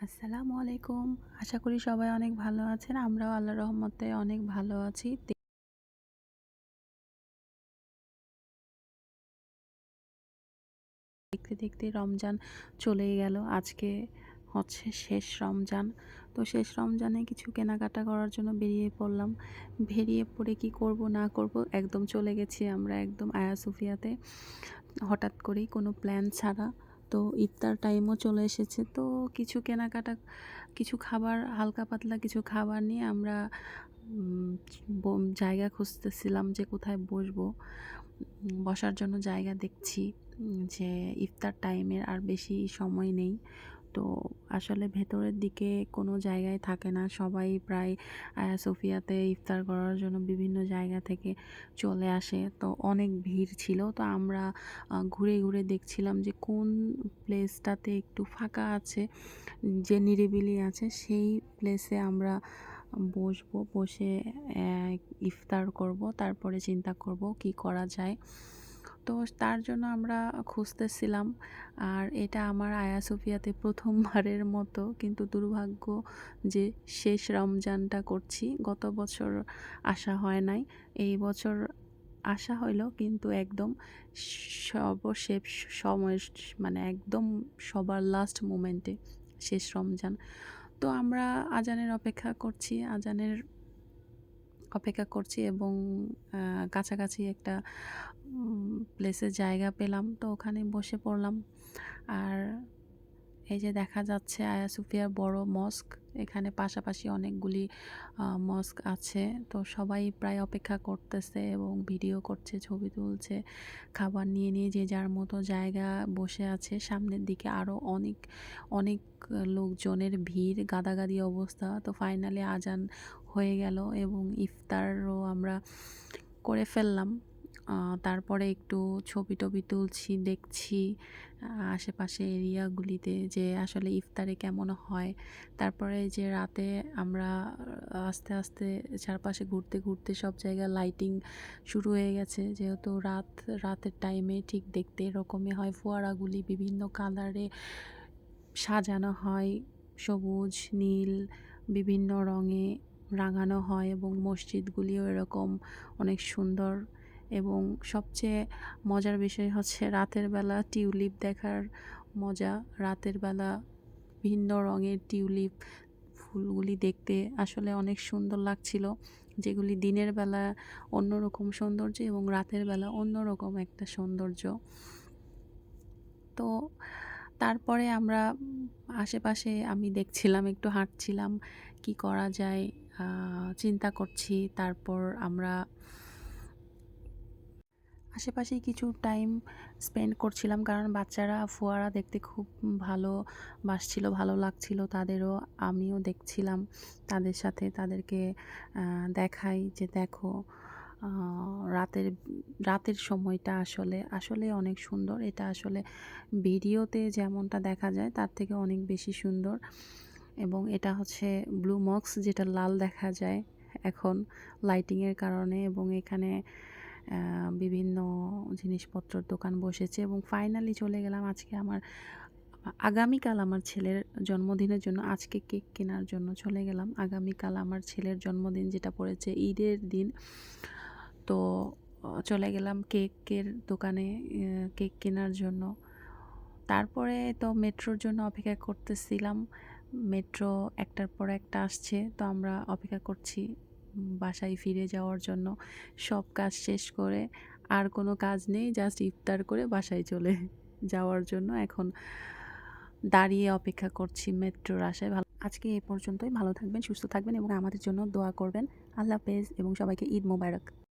আসসালামু আলাইকুম। আশা করি সবাই অনেক ভালো আছেন। আমরাও আল্লাহ রহমতে অনেক ভালো আছি। দেখতে দেখতে রমজান চলেই গেল। আজকে হচ্ছে শেষ রমজান। তো শেষ রমজানে কিছু কেনাকাটা করার জন্য বেরিয়ে পড়লাম। বেরিয়ে পড়ে কি করব, না করব, একদম চলে গেছি আমরা একদম আয়া সুফিয়াতে। হঠাৎ করেই কোনো প্ল্যান ছাড়া তো ইফতার টাইমও চলে এসেছে। তো কিছু কেনাকাটা, কিছু খাবার, হালকা পাতলা কিছু খাবার নিয়ে আমরা জায়গা খুঁজতেছিলাম যে কোথায় বসবো। বসার জন্য জায়গা দেখছি যে ইফতার টাইমের আর বেশি সময় নেই। তো আসলে ভেতরের দিকে কোনো জায়গায় থাকে না। সবাই প্রায় সোফিয়াতে ইফতার করার জন্য বিভিন্ন জায়গা থেকে চলে আসে। তো অনেক ভিড় ছিল। তো আমরা ঘুরে ঘুরে দেখছিলাম যে কোন প্লেসটাতে একটু ফাঁকা আছে, যে নিরিবিলি আছে সেই প্লেসে আমরা বসবো, বসে ইফতার করব, তারপরে চিন্তা করব কি করা যায়। তো তার জন্য আমরা খুঁজতেছিলাম। আর এটা আমার আয়া সোফিয়াতে প্রথমবারের মতো। কিন্তু দুর্ভাগ্য যে শেষ রমজানটা করছি, গত বছর আসা হয় নাই। এই বছর আসা হইল কিন্তু একদম সর্বশেষ সময় মানে একদম সবার লাস্ট মোমেন্টে শেষ রমজান। তো আমরা আজানের অপেক্ষা করছি। আজানের অপেক্ষা করছি এবং কাছাকাছি একটা প্লেসে জায়গা পেলাম। তো ওখানে বসে পড়লাম। আর এই যে দেখা যাচ্ছে আয়া সুফিয়ার বড় মস্ক, এখানে পাশাপাশি অনেকগুলি মস্ক আছে। তো সবাই প্রায় অপেক্ষা করতেছে এবং ভিডিও করছে, ছবি তুলছে, খাবার নিয়ে নিয়ে যে যার মতো জায়গা বসে আছে। সামনের দিকে আরও অনেক অনেক লোকজনের ভিড়, গাদাগাদি অবস্থা। তো ফাইনালি আজান হয়ে গেল এবং ইফতারও আমরা করে ফেললাম। তারপরে একটু ছবি টবি তুলছি, দেখছি আশেপাশে এরিয়াগুলিতে যে আসলে ইফতারে কেমন হয়। তারপরে যে রাতে আমরা আস্তে আস্তে চারপাশে ঘুরতে ঘুরতে সব জায়গায় লাইটিং শুরু হয়ে গেছে। যেহেতু রাত, রাতের টাইমে ঠিক দেখতে এরকমই হয়। ফোয়ারাগুলি বিভিন্ন কালারে সাজানো হয়। সবুজ, নীল, বিভিন্ন রঙে রাঙানো হয় এবং মসজিদগুলিও এরকম অনেক সুন্দর এবং সবচেয়ে মজার বিষয় হচ্ছে রাতের বেলা টিউলিপ দেখার মজা। রাতের বেলা ভিন্ন রঙের টিউলিপ ফুলগুলি দেখতে আসলে অনেক সুন্দর লাগছিল, যেগুলি দিনের বেলা অন্যরকম সৌন্দর্য এবং রাতের বেলা অন্যরকম একটা সৌন্দর্য। তো তারপরে আমরা আশেপাশে আমি দেখছিলাম, একটু হাঁটছিলাম, কি করা যায় চিন্তা করছি। তারপর আমরা আশেপাশেই কিছু টাইম স্পেন্ড করছিলাম কারণ বাচ্চারা, ফোয়ারা দেখতে খুব ভালো বাসছিল, ভালো লাগছিল তাদেরও, আমিও দেখছিলাম তাদের সাথে, তাদেরকে দেখাই যে দেখো রাতের রাতের সময়টা আসলে আসলে অনেক সুন্দর। এটা আসলে ভিডিওতে যেমনটা দেখা যায় তার থেকে অনেক বেশি সুন্দর এবং এটা হচ্ছে ব্লু মক্স যেটা লাল দেখা যায় এখন লাইটিংয়ের কারণে এবং এখানে বিভিন্ন জিনিসপত্রর দোকান বসেছে এবং ফাইনালি চলে গেলাম আজকে আমার, আগামীকাল আমার ছেলের জন্মদিনের জন্য, আজকে কেক কেনার জন্য চলে গেলাম। আগামীকাল আমার ছেলের জন্মদিন যেটা পড়েছে ঈদের দিন। তো, চলে গেলাম কেকের দোকানে কেক কেনার জন্য। তারপরে তো মেট্রোর জন্য অপেক্ষা করতেছিলাম। মেট্রো একটার পর একটা আসছে, তো আমরা অপেক্ষা করছি বাসায় ফিরে যাওয়ার জন্য সব কাজ শেষ করে আর কোনো কাজ নেই জাস্ট ইফতার করে বাসায় চলে যাওয়ার জন্য। এখন দাঁড়িয়ে অপেক্ষা করছি মেট্রোর আশায়। ভালো আজকে এ পর্যন্তই। ভালো থাকবেন, সুস্থ থাকবেন এবং আমাদের জন্য দোয়া করবেন। আল্লাহ হাফেজ এবং সবাইকে ঈদ মোবারক।